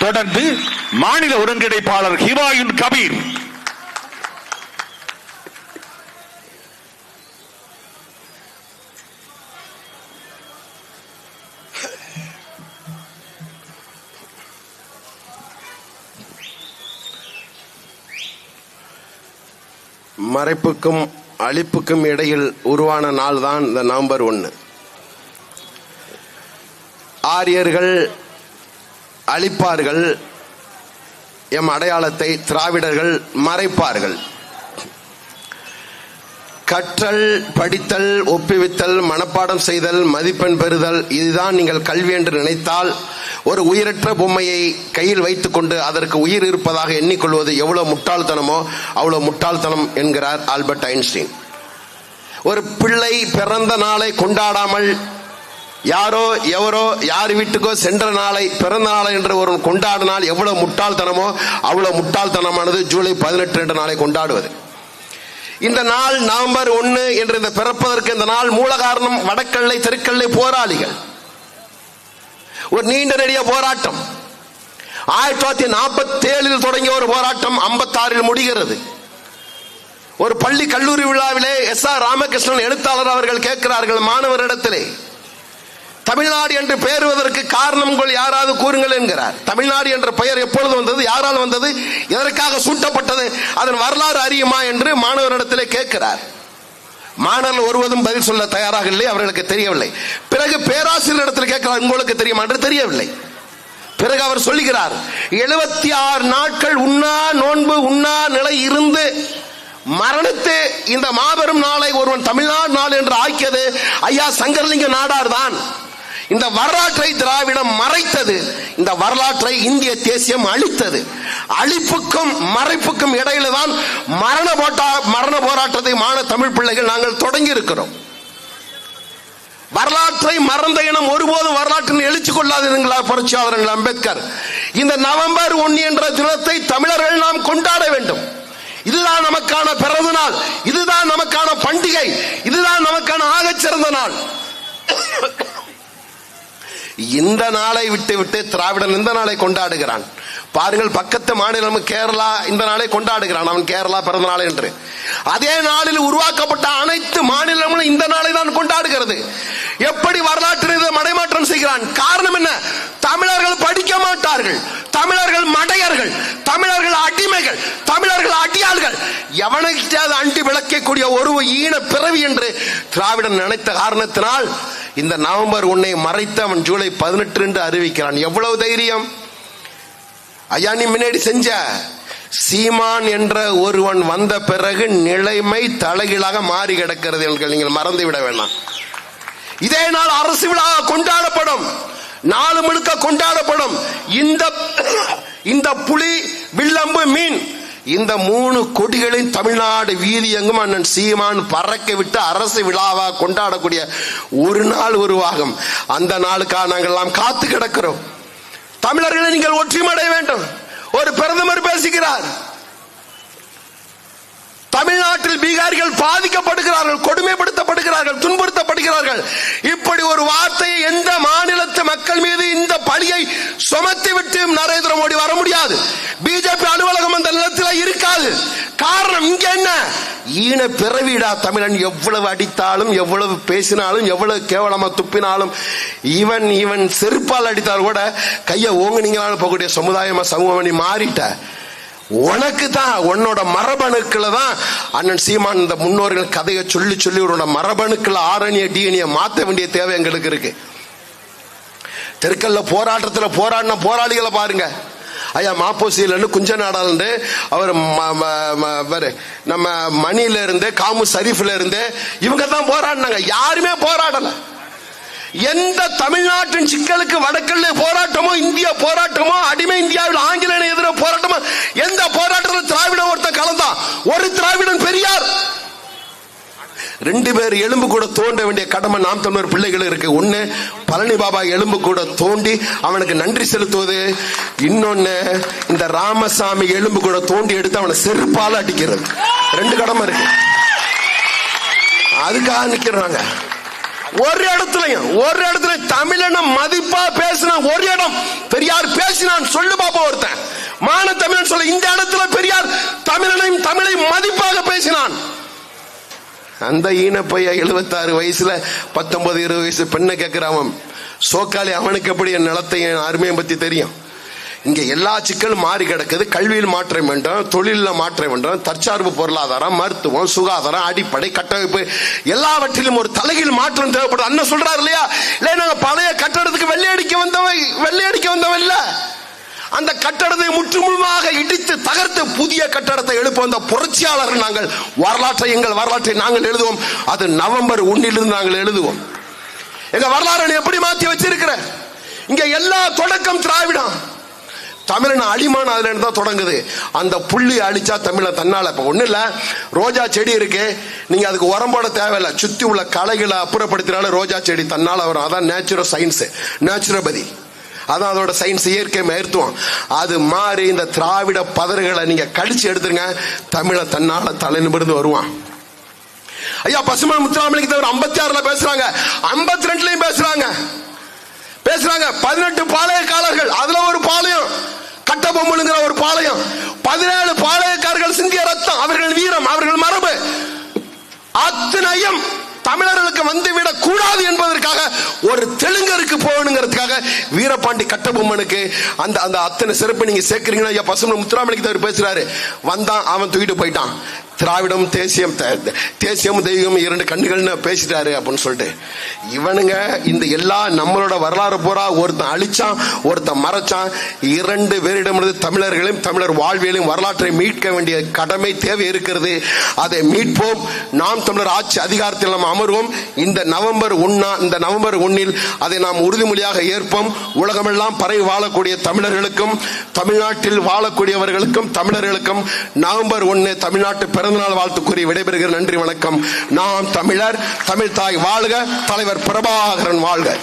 தொடர்ந்து மாநில ஒருங்கிணைப்பாளர் ஹிமாயுன் கபீர். மறைப்புக்கும் அழிப்புக்கும் இடையில் உருவான நாள் தான் இந்த நவம்பர் ஒன்று ஆரியர்கள் அழிப்பார்கள் எம் அடையாளத்தை திராவிடர்கள் மறைப்பார்கள். கற்றல் படித்தல் ஒப்புவித்தல் மனப்பாடம் செய்தல் மதிப்பெண் பெறுதல் இதுதான் நீங்கள் கல்வி என்று நினைத்தால் ஒரு உயிரற்ற பொம்மையை கையில் வைத்துக்கொண்டு அதற்கு உயிர் இருப்பதாக எண்ணிக்கொள்வது எவ்வளவு முட்டாள்தனமோ அவ்வளவு முட்டாள்தனம் என்கிறார் ஆல்பர்ட் ஐன்ஸ்டீன். ஒரு பிள்ளை பிறந்த நாளை கொண்டாடாமல் யாரோ எவரோ யார் வீட்டுக்கோ சென்ற நாளை பிறந்த நாளை என்று ஒரு கொண்டாடினால் எவ்வளவு முட்டாள்தனமோ அவ்வளவு முட்டாள்தனமானது ஜூலை பதினெட்டு என்ற நாளை கொண்டாடுவது. இந்த நாள் நவம்பர் ஒன்னு என்று இந்த பிறப்பதற்கு இந்த நாள் மூல காரணம் வடக்கல்லை தெற்கல்லை போராளிகள். ஒரு நீண்ட நெடிய போராட்டம். ஆயிரத்தி தொள்ளாயிரத்தி நாற்பத்தி ஏழில் தொடங்கிய ஒரு போராட்டம் ஐம்பத்தாறில் முடிகிறது. ஒரு பள்ளி கல்லூரி விழாவிலே எஸ் ஆர் ராமகிருஷ்ணன் எழுத்தாளர் அவர்கள் கேட்கிறார்கள் மாணவரிடத்திலே தமிழ்நாடு என்று பெயருவதற்கு காரணங்கள் யாராவது கூறுங்கள் என்கிறார். தமிழ்நாடு என்ற பெயர் எப்பொழுது வந்தது யாரால் வந்தது எதற்காக சூட்டப்பட்டது அதன் வரலாறு அறியுமா என்று மாணவரிடத்திலே கேட்கிறார். மாணவர்கள் ஒருவதும் பதில் சொல்ல தயாராக இல்லை அவர்களுக்கு தெரியவில்லை. பிறகு பேராசிரியர் இடத்தில் கேட்கிறார் உங்களுக்கு தெரியுமா? என்று தெரியவில்லை. பிறகு அவர் சொல்லுகிறார் எழுபத்தி ஆறு நாட்கள் உண்ணா நோன்பு உண்ணா நிலை இருந்து மரணித்து இந்த மாபெரும் நாளை ஒருவன் தமிழ்நாடு நாள் என்று ஆக்கியது ஐயா சங்கரலிங்க நாடார் தான். இந்த வரலாற்றை திராவிடம் மறைத்தது. இந்த வரலாற்றை இந்திய தேசியம் அழித்தது. அழிப்புக்கும் மறைப்புக்கும் இடையில தான் மரண போட்டா மரண போராட்டத்தை மான தமிழ் பிள்ளைகள் நாங்கள் தொடங்கி இருக்கிறோம் வரலாற்றை மறந்த இனம் ஒருபோதும் வரலாற்றில் எழுச்சி கொள்ளாதீர்களா புரட்சியாளர்கள் அம்பேத்கர்? இந்த நவம்பர் ஒன்று என்ற தினத்தை தமிழர்கள் நாம் கொண்டாட வேண்டும். இதுதான் நமக்கான பிறந்த நாள். இதுதான் நமக்கான பண்டிகை. இதுதான் நமக்கான ஆகச்சிறந்த நாள். இந்த நாளை விட்டு விட்டு திராவிடன் இந்த நாளை கொண்டாடுகிறான். பாருங்கள் பக்கத்து மாநிலம் கேரளா இந்த நாளை கொண்டாடுகிறான். அவன் கேரளா பிறந்த நாள் என்று. அதே நாளில் உருவாக்கப்பட்ட அனைத்து மாநிலங்களும் இந்த நாளை தான் கொண்டாடுகிறது. எப்படி வரலாற்று மடைமாற்றம் செய்கிறான்? காரணம் என்ன? தமிழர்கள் படிக்க மாட்டார்கள். தமிழர்கள் மடையர்கள். தமிழர்கள் அடிமைகள். தமிழர்கள் அடியாள்கள். எவனுக்கு அண்டி விளக்கக்கூடிய ஒரு ஈன பிறவி என்று திராவிடன் நினைத்த காரணத்தினால் இந்த நவம்பர் உன்னை மறைத்து அவன் ஜூலை பதினெட்டு என்று அறிவிக்கிறான். எவ்வளவு தைரியம்? ஐயா நீ முன்னாடி செஞ்ச. சீமான் என்ற ஒருவன் வந்த பிறகு நிலைமை தலைகீழாக மாறி கிடக்கிறது என்று நீங்கள் மறந்து விட வேண்டாம். இதே நாள் அரசு விழா கொண்டாடப்படும். நாலு முழுக்க கொண்டாடப்படும். இந்த இந்த புலி வில்லம்பு மீன் இந்த மூணு கொடிகளின் தமிழ்நாடு வீதி எங்கும் அண்ணன் சீமான் பறக்க விட்டு அரசு விழாவாக கொண்டாடக்கூடிய ஒரு நாள் உருவாகும். அந்த நாளுக்காக நாங்கள் எல்லாம் காத்து கிடக்கிறோம். தமிழர்களை நீங்கள் ஒற்றுமடைய வேண்டும். ஒரு பிரதமர் பேசுகிறார். தமிழ்நாட்டில் பீகாரிகள் பாதிக்கப்படுகிறார்கள் கொடுமைப்படுத்தப்படுகிறார்கள் துன்புறுத்தப்படுகிறார்கள். இப்படி ஒரு வார்த்தையை எந்த மாநிலத்து மக்கள் மீது இந்த பழியை சுமத்தி விட்டு நரேந்திர மோடி வர முடியாது பிஜேபி அலுவலகம் அந்த நிலத்தில் இருக்காது காரணம் இங்க என்ன ஈன பிறவிடா தமிழன் எவ்வளவு அடித்தாலும் எவ்வளவு பேசினாலும் எவ்வளவு கேவலமா துப்பினாலும் இவன் இவன் செருப்பால் அடித்தால் கூட கையை ஓங்குனீங்களான்னு போகக்கூடிய சமுதாயமா சமூகம் நீ மாறிட்ட. உனக்கு தான் உன்னோட மரபணுக்களை தான் அண்ணன் சீமான் இந்த முன்னோர்கள் கதையை சொல்லி சொல்லி உன்னோட மரபணுக்களை ஆரணிய டிஎன்ஏ மாற்ற வேண்டிய தேவை எங்களுக்கு இருக்கு. தெற்கல்ல போராட்டத்தில் போராடின போராளிகளை பாருங்க. ஐயா மாப்போசியில குஞ்ச இருந்து அவர் நம்ம மணியில இருந்து காமு சரீஃப்ல இருந்து இவங்க தான் போராடினாங்க. யாருமே போராடல. எந்த தமிழ்நாட்டின் சிக்கலுக்கு வடக்கல்ல போராட்டமோ இந்தியா போராட்டமோ அடிமை இந்தியா ஆங்கில எதிராக போராட்டமோ எந்த போராட்டத்தில் திராவிடம் ஒருத்தன் கலந்தான் ஒரு திராவிடன் பெரியார் ரெண்டு பேர் எலும்பு கூட தோண்ட வேண்டிய கடமை நாம் தமிழர் பிள்ளைகள் இருக்கு. ஒண்ணு பழனி பாபா எலும்பு கூட தோண்டி அவனுக்கு நன்றி செலுத்துவது. இன்னொன்னு இந்த ராமசாமி எலும்பு கூட தோண்டி எடுத்து அவனை செருப்பால அடிக்கிறது. ரெண்டு கடமை இருக்கு. அதுக்காக நிக்கிறாங்க. ஒரு இடத்துலயும் ஒரு இடத்துல தமிழன மதிப்பா பேசின ஒரு இடம். பெரியார் பேசினான் சொல்லு பாப்பா ஒருத்தன். மான தமிழன் சொல்ல இந்த இடத்துல பெரியார் தமிழனையும் தமிழை மதிப்பாக பேசினான். அந்த ஈனப்பைய எழுபத்தாறு வயசுல பத்தொன்பது இருபது வயசு பெண்ணை கேட்கிறான் சோக்காளி அவனுக்கு எப்படி என் நிலத்தை என் அருமையை பத்தி தெரியும்? இங்க எல்லா சிக்கலும் மாறி கிடக்குது. கல்வியில் மாற்றம் வேண்டும் தொழிலில் மாற்றம் வேண்டும். தற்சார்பு பொருளாதாரம் மருத்துவம் சுகாதாரம் அடிப்படை கட்டமைப்பு எல்லாவற்றிலும் ஒரு தலைகீழ் மாற்றம் தேவைப்படும் அண்ணன் சொல்றாரு இல்லையா? இல்லை நாங்க பழைய கட்டடத்துக்கு வெள்ளை அடிக்க வந்தவன் வெள்ளை அடிக்க வந்தவன் இல்லை. அந்த கட்டடத்தை முற்றுமுழுமாக இடித்து தகர்த்து புதிய கட்டடத்தை எழுப்ப வந்த புரட்சியாளர்கள் நாங்கள் வரலாற்றை எங்கள் வரலாற்றை நாங்கள் எழுதுவோம். அது நவம்பர் ஒன்னிலிருந்து நாங்கள் எழுதுவோம். எங்க வரலாறு எப்படி மாத்தி வச்சிருக்கிற? இங்க எல்லா தொடக்கம் திராவிடம். தமிழன் அழிமான அதுல இருந்து தான் தொடங்குது. அந்த புள்ளி அழிச்சா தமிழை தன்னால. இப்ப ஒண்ணு இல்ல. ரோஜா செடி இருக்கு. நீங்க அதுக்கு உரம் போட தேவையில்ல. சுத்தி உள்ள களைகளை அப்புறப்படுத்தினால ரோஜா செடி தன்னால வரும். அதான் நேச்சுரல் சயின்ஸ் நேச்சுரோபதி அதான் அதோட சயின்ஸ் இயற்கை மருத்துவம். அது மாதிரி இந்த திராவிட பதறுகளை நீங்க கழிச்சு எடுத்துருங்க. தமிழை தன்னால தலை நிமிர்ந்து வருவான். ஐயா பசுமன் முத்துராமலிங்க தவிர ஐம்பத்தி ஆறுல பேசுறாங்க. ஐம்பத்தி ரெண்டுலயும் பேசுறாங்க. பேசுறாங்க பதினெட்டு பாளையக்காரர்கள். அதுல ஒரு பாளையம். கட்டபொம்மனுங்கிற ஒரு பாளையம். பதினேழு பாளையக்காரர்கள் சிந்திய ரத்தம். அவர்கள் வீரம் அவர்கள் மரபு. அத்தனையும் தமிழர் வந்துவிடக் கூடாது என்பதற்காக ஒரு தெலுங்கருக்கு போகணுங்கிறதுக்காக வீரபாண்டி கட்டபொம்மனுக்கு அந்த அந்த அத்தனை சிறப்பு நீங்க சேர்க்கிறீங்கன்னா ஐயா பசுமன் முத்துராமலிங்க தவிர பேசுறாரு. வந்தான் அவன் தூக்கிட்டு போயிட்டான். திராவிடம் தேசியம் தேசியம் தெய்வம் இரண்டு கண்ணுகள்னு பேசிட்டாரு அப்படின்னு சொல்லிட்டு. இவனுங்க இந்த எல்லா நம்மளோட வரலாறு பூரா ஒருத்தன் அழிச்சான் ஒருத்தன் மறைச்சான். இரண்டு பேரிடமிருந்து தமிழர்களையும் தமிழர் வாழ்வியலையும் வரலாற்றை மீட்க வேண்டிய கடமை தேவை இருக்கிறது. அதை மீட்போம். நாம் தமிழர் ஆட்சி அதிகாரத்தில் நாம் அமர்வோம். இந்த நவம்பர் ஒன்னா இந்த நவம்பர் ஒன்னில் அதை நாம் உறுதிமொழியாக ஏற்போம். உலகமெல்லாம் பரவி வாழக்கூடிய தமிழர்களுக்கும் தமிழ்நாட்டில் வாழக்கூடியவர்களுக்கும் தமிழர்களுக்கும் நவம்பர் ஒன்னு தமிழ்நாட்டு பிறந்தநாள் வாழ்த்து கூறி விடைபெறுகிற நன்றி வணக்கம். நாம் தமிழர் தமிழ் தாய் வாழ்க தலைவர் பிரபாகரன் வாழ்க.